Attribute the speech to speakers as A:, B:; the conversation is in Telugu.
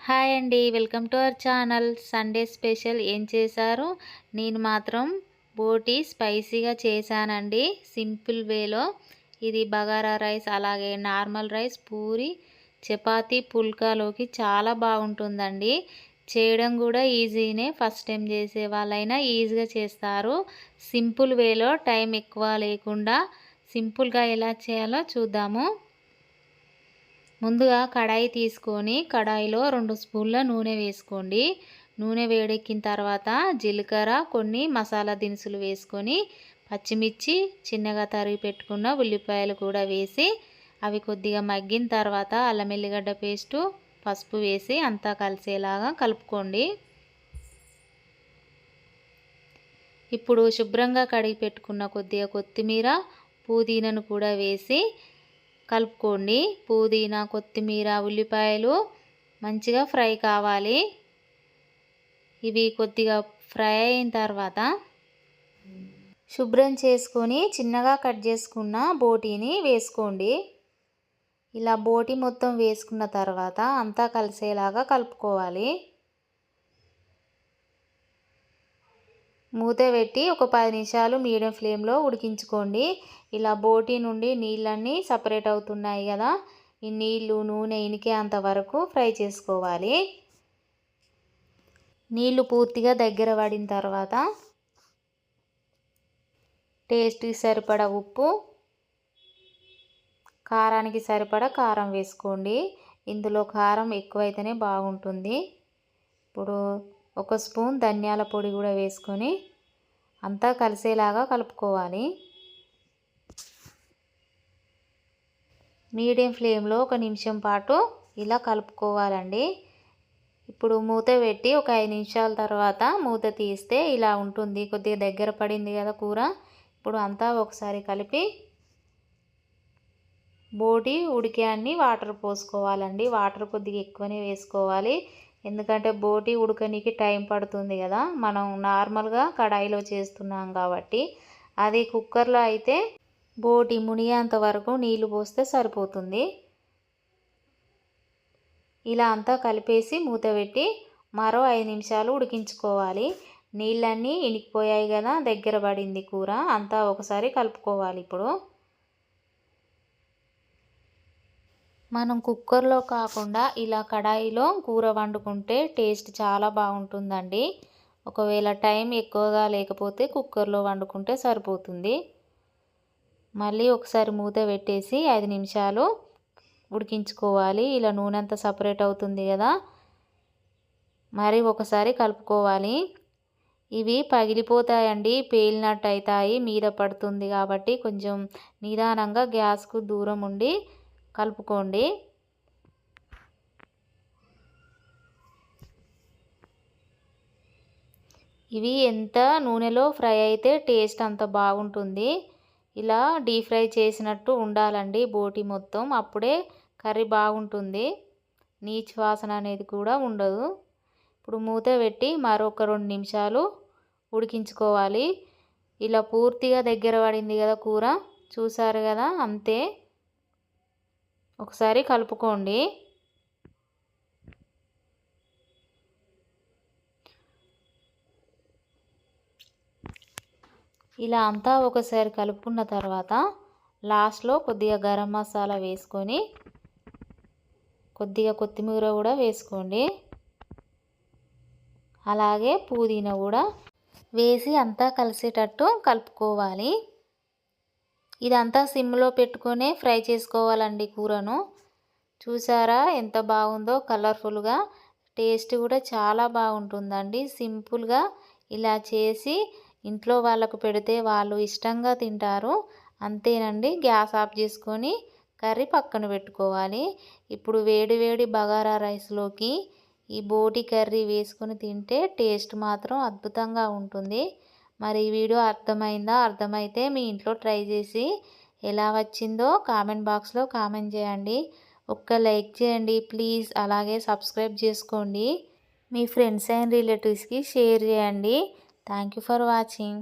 A: హాయ్ అండి welcome to our channel. Sunday special ఏం చేశారు? నేను మాత్రం బోటి స్పైసీగా చేశానండి సింపుల్ వేలో. ఇది బగారా రైస్ అలాగే నార్మల్ రైస్ పూరి చపాతి పుల్కాలోకి చాలా బాగుంటుందండి. చేయడం కూడా ఈజీనే ఫస్ట్ టైం చేసే వాళ్ళైనా ఈజీగా చేస్తారు. సింపుల్ వేలో టైం ఎక్కువ లేకుండా సింపుల్గా ఎలా చేయాలో చూద్దాము. ముందుగా కడాయి తీసుకొని కడాయిలో రెండు స్పూన్ల నూనె వేసుకోండి. నూనె వేడెక్కిన తర్వాత జీలకర్ర కొన్ని మసాలా దినుసులు వేసుకొని పచ్చిమిర్చి చిన్నగా తరిగి పెట్టుకున్న ఉల్లిపాయలు కూడా వేసి అవి కొద్దిగా మగ్గిన తర్వాత అల్లం ఎల్లిగడ్డ పేస్టు పసుపు వేసి అంతా కలిసేలాగా కలుపుకోండి. ఇప్పుడు శుభ్రంగా కడిగి పెట్టుకున్న కొద్దిగా కొత్తిమీర పుదీనాను కూడా వేసి కలుపుకోండి. పుదీనా కొత్తిమీర ఉల్లిపాయలు మంచిగా ఫ్రై కావాలి. ఇవి కొద్దిగా ఫ్రై అయిన తర్వాత శుభ్రం చేసుకొని చిన్నగా కట్ చేసుకున్న బోటీని వేసుకోండి. ఇలా బోటి మొత్తం వేసుకున్న తర్వాత అంతా కలిసేలాగా కలుపుకోవాలి. మూత పెట్టి ఒక పది నిమిషాలు మీడియం ఫ్లేమ్లో ఉడికించుకోండి. ఇలా బోటి నుండి నీళ్ళన్నీ సపరేట్ అవుతున్నాయి కదా ఈ నీళ్ళు నూనె ఇనికేంత వరకు ఫ్రై చేసుకోవాలి. నీళ్ళు పూర్తిగా దగ్గర పడిన తర్వాత టేస్ట్కి సరిపడ ఉప్పు కారానికి సరిపడ కారం వేసుకోండి. ఇందులో కారం ఎక్కువైతేనే బాగుంటుంది. ఇప్పుడు ఒక స్పూన్ ధనియాల పొడి కూడా వేసుకొని అంతా కలిసేలాగా కలుపుకోవాలి. మీడియం ఫ్లేమ్లో ఒక నిమిషం పాటు ఇలా కలుపుకోవాలండి. ఇప్పుడు మూత పెట్టి ఒక ఐదు నిమిషాల తర్వాత మూత తీస్తే ఇలా ఉంటుంది. కొద్దిగా దగ్గర పడింది కదా కూర. ఇప్పుడు అంతా ఒకసారి కలిపి బోటి ఉడికాన్ని వాటర్ పోసుకోవాలండి. వాటర్ కొద్దిగా ఎక్కువనే వేసుకోవాలి. ఎందుకంటే బోటి ఉడకనీకి టైం పడుతుంది కదా. మనం నార్మల్గా కడాయిలో చేస్తున్నాం కాబట్టి అది కుక్కర్లో అయితే బోటి మునిగేంత వరకు నీళ్ళు పోస్తే సరిపోతుంది. ఇలా అంతా కలిపేసి మూత పెట్టి మరో ఐదు నిమిషాలు ఉడికించుకోవాలి. నీళ్ళన్నీ ఇనికిపోయాయి కదా దగ్గర పడింది కూర. అంతా ఒకసారి కలుపుకోవాలి ఇప్పుడు. మనం కుక్కర్లో కాకుండా ఇలా కడాయిలో కూర వండుకుంటే టేస్ట్ చాలా బాగుంటుందండి. ఒకవేళ టైం ఎక్కువగా లేకపోతే కుక్కర్లో వండుకుంటే సరిపోతుంది. మళ్ళీ ఒకసారి మూత పెట్టేసి ఐదు నిమిషాలు ఉడికించుకోవాలి. ఇలా నూనె అంతా సపరేట్ అవుతుంది కదా. మరి ఒకసారి కలుపుకోవాలి. ఇవి పగిలిపోతాయండి. పేలినట్టు అవుతాయి మీద పడుతుంది కాబట్టి కొంచెం నిదానంగా గ్యాస్కు దూరం ఉండి కలుపుకోండి. ఇవి ఎంత నూనెలో ఫ్రై అయితే టేస్ట్ అంత బాగుంటుంది. ఇలా డీప్ ఫ్రై చేసినట్టు ఉండాలండి బోటి మొత్తం. అప్పుడే కర్రీ బాగుంటుంది. నీచు వాసన అనేది కూడా ఉండదు. ఇప్పుడు మూత పెట్టి మరొక రెండు నిమిషాలు ఉడికించుకోవాలి. ఇలా పూర్తిగా దగ్గర పడింది కదా కూర. చూసారు కదా? అంతే. ఒకసారి కలుపుకోండి. ఇలా అంతా ఒకసారి కలుపుకున్న తర్వాత లాస్ట్లో కొద్దిగా గరం మసాలా వేసుకొని కొద్దిగా కొత్తిమీర కూడా వేసుకోండి. అలాగే పుదీనా కూడా వేసి అంతా కలిసేటట్టు కలుపుకోవాలి. ఇదంతా సిమ్లో పెట్టుకునే ఫ్రై చేసుకోవాలండి కూరను. చూసారా ఎంత బాగుందో కలర్ఫుల్గా. టేస్ట్ కూడా చాలా బాగుంటుందండి. సింపుల్గా ఇలా చేసి ఇంట్లో వాళ్ళకు పెడితే వాళ్ళు ఇష్టంగా తింటారు. అంతేనండి. గ్యాస్ ఆఫ్ చేసుకొని కర్రీ పక్కన పెట్టుకోవాలి. ఇప్పుడు వేడివేడి బగారా రైస్లోకి ఈ బోటి కర్రీ వేసుకొని తింటే టేస్ట్ మాత్రం అద్భుతంగా ఉంటుంది. మరి ఈ వీడియో అర్థమైందా? అర్థమైతే మీ ఇంట్లో ట్రై చేసి ఎలా వచ్చిందో కామెంట్ బాక్స్లో కామెంట్ చేయండి. ఒక్క లైక్ చేయండి ప్లీజ్. అలాగే సబ్స్క్రైబ్ చేసుకోండి. మీ ఫ్రెండ్స్ అండ్ రిలేటివ్స్కి షేర్ చేయండి. Thank you for watching.